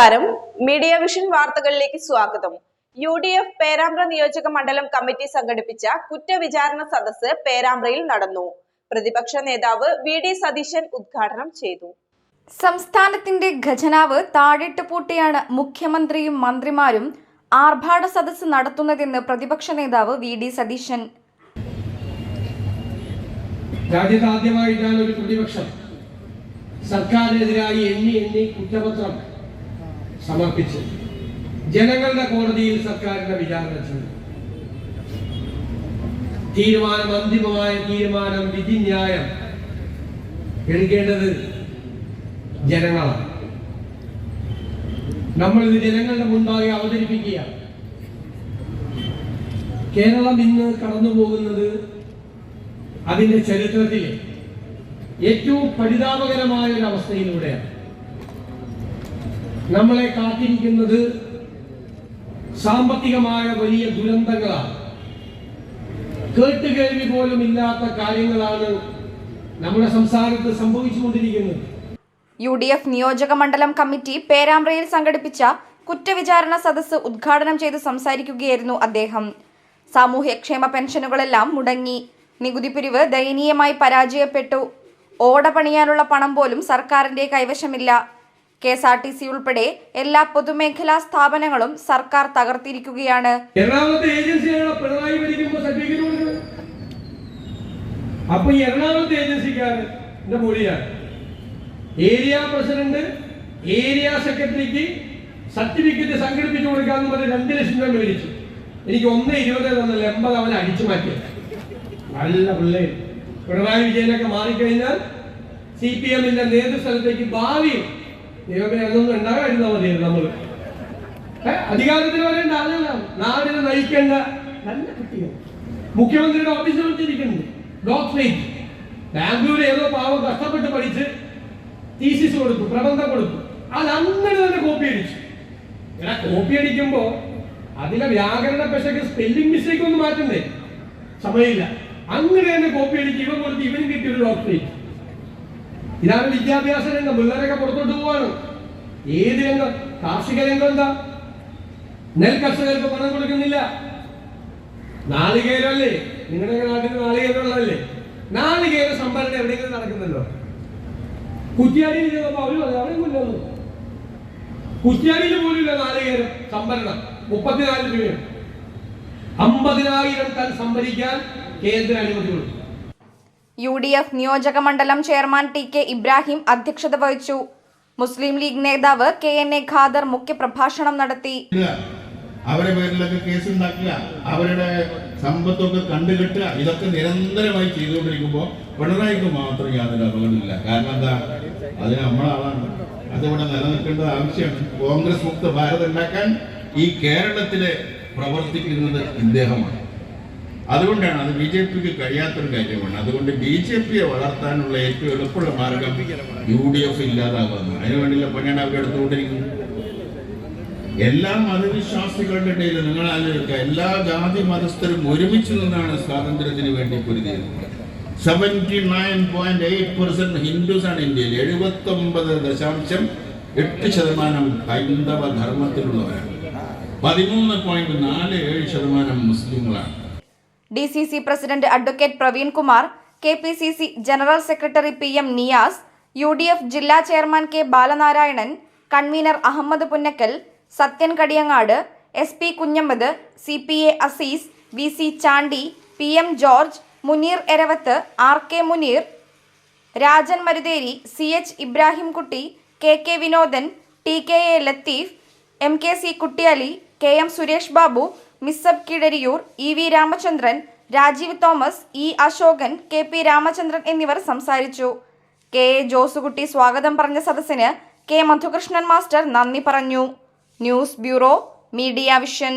നമസ്കാരം. Media vision വാർത്തകളിലേക്ക് സ്വാഗതം. യു ഡി എഫ് പേരാമ്പ്ര നിയോജക മണ്ഡലം കമ്മിറ്റി സംഘടിപ്പിച്ച കുറ്റവിചാരണ സദസ്സ് പേരാമ്പ്രയിൽ നടന്നു. പ്രതിപക്ഷ നേതാവ് വി ഡി സതീശൻ ഉദ്ഘാടനം ചെയ്തു. സംസ്ഥാനത്തിന്റെ ഖജനാവ് താഴിട്ട് പൂട്ടിയാണ് മുഖ്യമന്ത്രിയും മന്ത്രിമാരും ആർഭാട സദസ്സ് നടത്തുന്നതെന്ന് പ്രതിപക്ഷ നേതാവ് വി ഡി സതീശൻ. രാജ്യത്ത് ആദ്യമായിട്ടാണ് ഒരു പ്രതിപക്ഷം. സർക്കാരിനെതിരായി എണ്ണി എണ്ണി കുറ്റപത്രം സമർപ്പിച്ച്. ജനങ്ങളുടെ കോടതിയിൽ സർക്കാരിന്റെ വിചാരണ ചെയ്തു. തീരുമാനം അന്തിമമായ തീരുമാനം വിധിന്യായം എടുക്കേണ്ടത് ജനങ്ങളാണ്. നമ്മൾ ഇത് ജനങ്ങളുടെ മുൻപാകെ അവതരിപ്പിക്കുക. കേരളം ഇന്ന് കടന്നു പോകുന്നത് അതിന്റെ ചരിത്രത്തിലെ ഏറ്റവും പരിതാപകരമായ ഒരു അവസ്ഥയിലൂടെയാണ്. നമ്മളെ കാത്തിരിക്കുന്നത് സാമ്പത്തികമായ വലിയ ദുരന്തങ്ങളാണ്. കേട്ടുകേൾവി പോലും ഇല്ലാത്ത കാര്യങ്ങളാണ് നമ്മുടെ സംസ്ഥാനത്ത് സംഭവിച്ചുകൊണ്ടിരിക്കുന്നത്. യു ഡി എഫ് നിയോജക മണ്ഡലം കമ്മിറ്റി പേരാമ്പ്രയിൽ സംഘടിപ്പിച്ച കുറ്റവിചാരണ സദസ്സ് ഉദ്ഘാടനം ചെയ്ത് സംസാരിക്കുകയായിരുന്നു അദ്ദേഹം. സാമൂഹ്യക്ഷേമ പെൻഷനുകളെല്ലാം മുടങ്ങി. നികുതി പിരിവ് ദയനീയമായി പരാജയപ്പെട്ടു. ഓടപണിയാനുള്ള പണം പോലും സർക്കാരിന്റെ കൈവശമില്ല. K S R T C ഉൾപ്പെടെ എല്ലാ പൊതുമേഖലാ സ്ഥാപനങ്ങളും സർക്കാർ തകർത്തിരിക്കുകയാണ്. അപ്പൊ ഈ എറണാകുളത്തെ ഏജൻസിക്കാരൻ എന്റെ മൊഴിയാണ്. ഏരിയ പ്രസിഡന്റ് ഏരിയ സെക്രട്ടറിക്ക് സർട്ടിഫിക്കറ്റ് സംഘടിപ്പിച്ചു കൊടുക്കാന്ന് പറഞ്ഞ് രണ്ട് ലക്ഷം രൂപ മേടിച്ചു. എനിക്ക് ഒന്ന് ഇരുപത് തന്നല്ല എൺപത് അവനെ അടിച്ചു മാറ്റിയത് നല്ല പിള്ളേർ പിണറായി വിജയനൊക്കെ മാറിക്കഴിഞ്ഞാൽ സി പി എമ്മിന്റെ നേതൃസ്ഥലത്തേക്ക് ഭാവി ദൈവമേ അതൊന്നും ഉണ്ടാകാതിരുന്നാ മതിയായിരുന്നു നമ്മൾ. ഏ, അധികാരത്തിൽ വരേണ്ട നാടിനെ നയിക്കേണ്ട നല്ല കുട്ടികൾ. മുഖ്യമന്ത്രിയുടെ ഓഫീസിൽ വെച്ചിരിക്കുന്നു. ഡോക്ടറേറ്റ്. ബാംഗ്ലൂർ ഏതോ പാവം കഷ്ടപ്പെട്ട് പഠിച്ച് തീസിസ് കൊടുത്തു പ്രബന്ധം കൊടുത്തു. അത് അങ്ങനെ തന്നെ കോപ്പി അടിച്ചു. എടാ കോപ്പി അടിക്കുമ്പോ അതിലെ വ്യാകരണ പെശക്ക് സ്പെല്ലിംഗ് മിസ്റ്റേക്ക് ഒന്നും മാറ്റണ്ടേ? സമയമില്ല. അങ്ങനെ തന്നെ കോപ്പി അടിച്ച് ഇവൻ കൊടുത്ത് ഇവനും കിട്ടിയ ഒരു ഡോക്ടറേറ്റ് ഇതാണ് വിദ്യാഭ്യാസ രംഗം പിള്ളേരൊക്കെ പുറത്തോട്ട് പോവാണ്. ഏത് രംഗം? കാർഷിക രംഗം എന്താ? നെൽ കർഷകർക്ക് പണം കൊടുക്കുന്നില്ല. നാളികേരമല്ലേ? നിങ്ങളുടെ നാട്ടിൽ നാളികേരമുള്ളതല്ലേ നാളികേര സംഭരണം എവിടെയെങ്കിലും നടക്കുന്നുണ്ടോ? കുറ്റിയാടിയിൽ ചെന്നപ്പോ അവരും അതെ അവിടെ കൊല്ലുന്നു കുറ്റിയാടിയിൽ പോലും ഇല്ല നാളികേരം സംഭരണം. മുപ്പത്തിനാല് രൂപയാണ് അമ്പതിനായിരം ടൺ സംഭരിക്കാൻ കേന്ദ്ര അനുമതി യു ഡി എഫ് നിയോജക മണ്ഡലം ചെയർമാൻ ടി കെ ഇബ്രാഹിം അധ്യക്ഷത വഹിച്ചു. മുസ്ലിം ലീഗ് നേതാവ് കെ എൻ എ ഖാദർ മുഖ്യപ്രഭാഷണം നടത്തി. അവരെ പേരിലൊക്കെ കേസുണ്ടാക്കുക അവരുടെ സമ്പത്തൊക്കെ കണ്ടുകെട്ടുക. ഇതൊക്കെ നിരന്തരമായി ചെയ്തുകൊണ്ടിരിക്കുമ്പോൾ പിണറായിക്ക് മാത്രം യാതൊരു അപകടമില്ല കാരണം എന്താ? അത് നമ്മളാളാണ്. അതിവിടെ നിലനിൽക്കേണ്ടത് ആവശ്യമാണ് കോൺഗ്രസ് മുക്ത ഭാരത് ഉണ്ടാക്കാൻ ഈ കേരളത്തിലെ പ്രവർത്തിക്കുന്നത് ഇദ്ദേഹമാണ്. അതുകൊണ്ടാണ് അത് ബി ജെ പിക്ക് കഴിയാത്തൊരു കാര്യമാണ്. അതുകൊണ്ട് ബി ജെ പിയെ വളർത്താനുള്ള ഏറ്റവും എളുപ്പമുള്ള മാർഗം യു ഡി എഫ് ഇല്ലാതാകുന്നു അതിനുവേണ്ടിയുള്ള പണിയാണ് അവർ എടുത്തുകൊണ്ടിരിക്കുന്നത്. എല്ലാ മതവിശ്വാസികളുടെ ഇടയിൽ നിങ്ങൾ ആലോചിക്കുക. എല്ലാ ജാതി മതസ്ഥരും ഒരുമിച്ച് നിന്നാണ് സ്വാതന്ത്ര്യത്തിന് വേണ്ടി പൊരുതിയത്. Seventy nine point eight percent Hindus ആണ് ഇന്ത്യയിൽ. എഴുപത്തി ഒമ്പത് ദശാംശം എട്ട് ശതമാനം ഹൈന്ദവ ധർമ്മത്തിലുള്ളവരാണ്. പതിമൂന്ന് പോയിന്റ് നാല് ഏഴ് ശതമാനം മുസ്ലിങ്ങളാണ്. D C C president advocate Praveen Kumar K P C C general secretary P M Niyas U D F ജില്ലാ chairman K Balanarayanan convener Ahammed Punnakkal Sathyan Kadiyangad S P Kunhammad C P A Azeez V C Chandy P M George Muneer Eravath R K Muneer Rajan Marutheri C H Ibrahimkutty K K Vinodan T K A Latheef M K C Kuttiyali K M Suresh Babu Missab Keezhariyur E V Ramachandran Rajeev Thomas E Ashokan K P Ramachandran എന്നിവർ സംസാരിച്ചു. K A Josekutty സ്വാഗതം പറഞ്ഞ സദസ്സിന് K Madhukrishnan master നന്ദി പറഞ്ഞു. News bureau media vision.